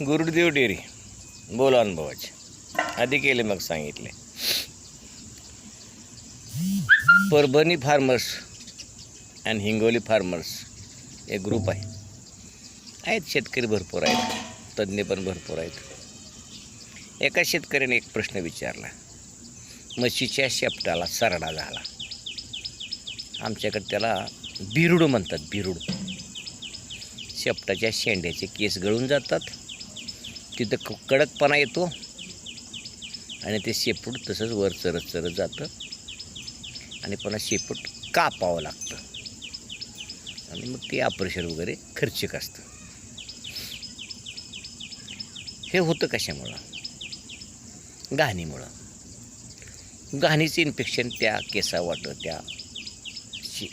Gurudev dairy बोला अनुभवाचे. आधी केले मग सांगितले. Parbhani farmers and Hingoli farmers एक ग्रुप आहे. आहेत शेतकरी भरपूर आहेत तज्ज्ञ पण भरपूर आहेत. एका शेतकऱ्याने एक प्रश्न विचारला म्हशीच्या शेपटाला सरडा झाला. आमच्याकडे त्याला बिरुड म्हणतात बिरुड. शेपटाच्या शेंड्याचे केस गळून जातात. तिथं क- कडकपणा येतो. आणि ते शेपूट तसंच वर चरत चरत जातं. आणि पुन्हा शेपूट कापावं लागतं. आणि मग ते ऑपरेशन वगैरे खर्चिक असतं. हे होतं कशामुळं? घाणीमुळं. घाणीचं इन्फेक्शन त्या केसावाटं त्या शे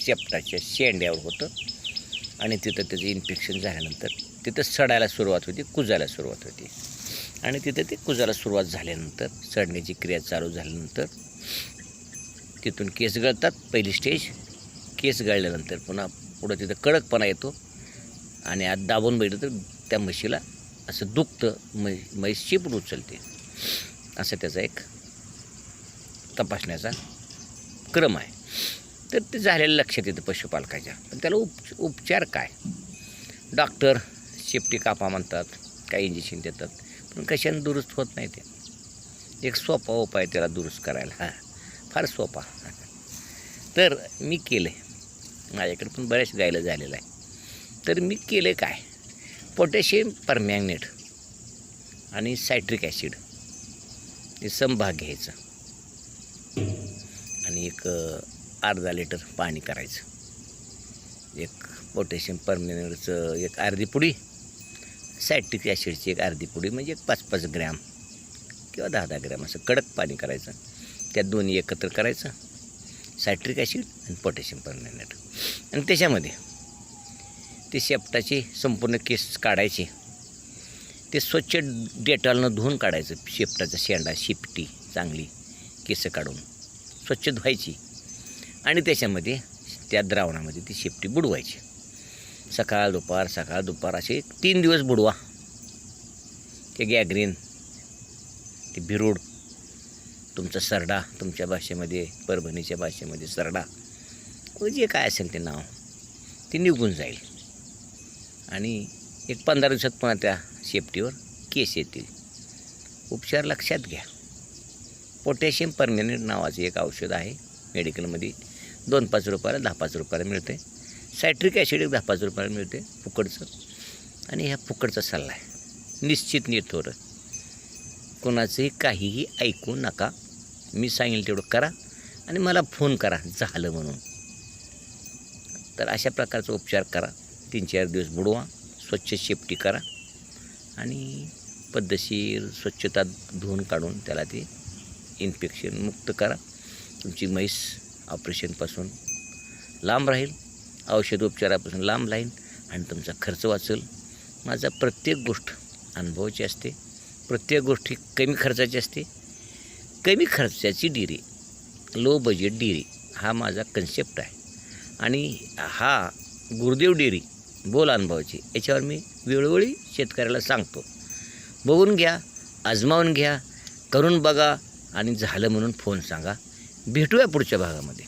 शेपटाच्या शेंड्यावर होतं. आणि तिथं त्याचं इन्फेक्शन झाल्यानंतर तिथं सडायला सुरुवात होती कुजायला सुरुवात होती. आणि तिथं ते कुजायला सुरुवात झाल्यानंतर सडण्याची क्रिया चालू झाल्यानंतर तिथून केस गळतात पहिली स्टेज केस गळल्यानंतर पुन्हा पुढं तिथं कडकपणा येतो आणि आत दाबून बघितलं तर त्या म्हशीला असं दुखतं मै म्हैस शिपट उचलते. असं त्याचा एक तपासण्याचा क्रम आहे. तर ते झालेलं लक्षात येतं पशुपालकाच्या. पण त्याला उप उपचार काय? डॉक्टर शेपटी कापा म्हणतात काही इंजेक्शन देतात. पण कशाने दुरुस्त होत नाही ते? एक सोपा उपाय त्याला दुरुस्त करायला. हां फार सोपा. तर मी केलं आहे माझ्याकडे पण बऱ्याच गायला झालेलं आहे. तर मी केलं काय? पोटॅशियम परमॅग्नेट आणि सायट्रिक ॲसिड. हे समभाग घ्यायचं. आणि एक अर्धा लिटर पाणी करायचं. एक पोटॅशियम परमिनरचं एक अर्धी पुडी सायट्रिक ॲसिडची एक अर्धी पुडी म्हणजे एक पाच पाच ग्रॅम किंवा दहा दहा ग्रॅम असं कडक पाणी करायचं. त्यात दोन्ही एकत्र करायचं. सायट्रिक ॲसिड आणि पोटॅशियम परमॅग्नेट आणि त्याच्यामध्ये ते शेपटाची संपूर्ण केस काढायची. ते स्वच्छ डेटॉलनं धुवून काढायचं. शेपटाचा शेंडा शिपटी चांगली केस काढून स्वच्छ धुवायची. आणि त्याच्यामध्ये त्या द्रावणामध्ये ती शेपटी बुडवायची. सकाळ दुपार सकाळ दुपार असे तीन दिवस बुडवा. ते गॅग्रीन ते भिरूड तुमचा सरडा तुमच्या भाषेमध्ये परभणीच्या भाषेमध्ये सरडा जे काय असेल ते नाव ते निघून जाईल. आणि एक पंधरा दिवसात पुन्हा त्या शेपटीवर केस येतील. उपचार लक्षात घ्या. पोटॅशियम परमॅनेंट नावाचं एक औषध आहे मेडिकलमध्ये दोन पाच रुपयाला दहा पाच रुपयाला मिळते. सायट्रिक ॲसिड एक दहा पाच रुपयाला मिळते फुकटचं. आणि ह्या फुकटचा सल्ला आहे. निश्चित निर्थोर कोणाचंही काहीही ऐकू नका. मी सांगेल तेवढं करा आणि मला फोन करा झालं म्हणून. तर अशा प्रकारचा उपचार करा. तीन चार दिवस बुडवा स्वच्छ शेपटी करा आणि पद्धतशीर स्वच्छता धुवून काढून त्याला ते इन्फेक्शन मुक्त करा. तुमची म्हैस ऑपरेशनपासून लांब राहील औषधोपचारापासून लांब राहील आणि तुमचा खर्च वाचेल. माझा प्रत्येक गोष्ट अनुभवाची असते. प्रत्येक गोष्टी कमी खर्चाची असते. कमी खर्चाची डिरी लो बजेट डिरी हा माझा कन्सेप्ट आहे. आणि हा गुरुदेव डेअरी बोल अनुभवाची याच्यावर मी वेळोवेळी शेतकऱ्याला सांगतो. बघून घ्या आजमावून घ्या करून बघा आणि झालं म्हणून फोन सांगा. भेटूया पुढच्या भागामध्ये.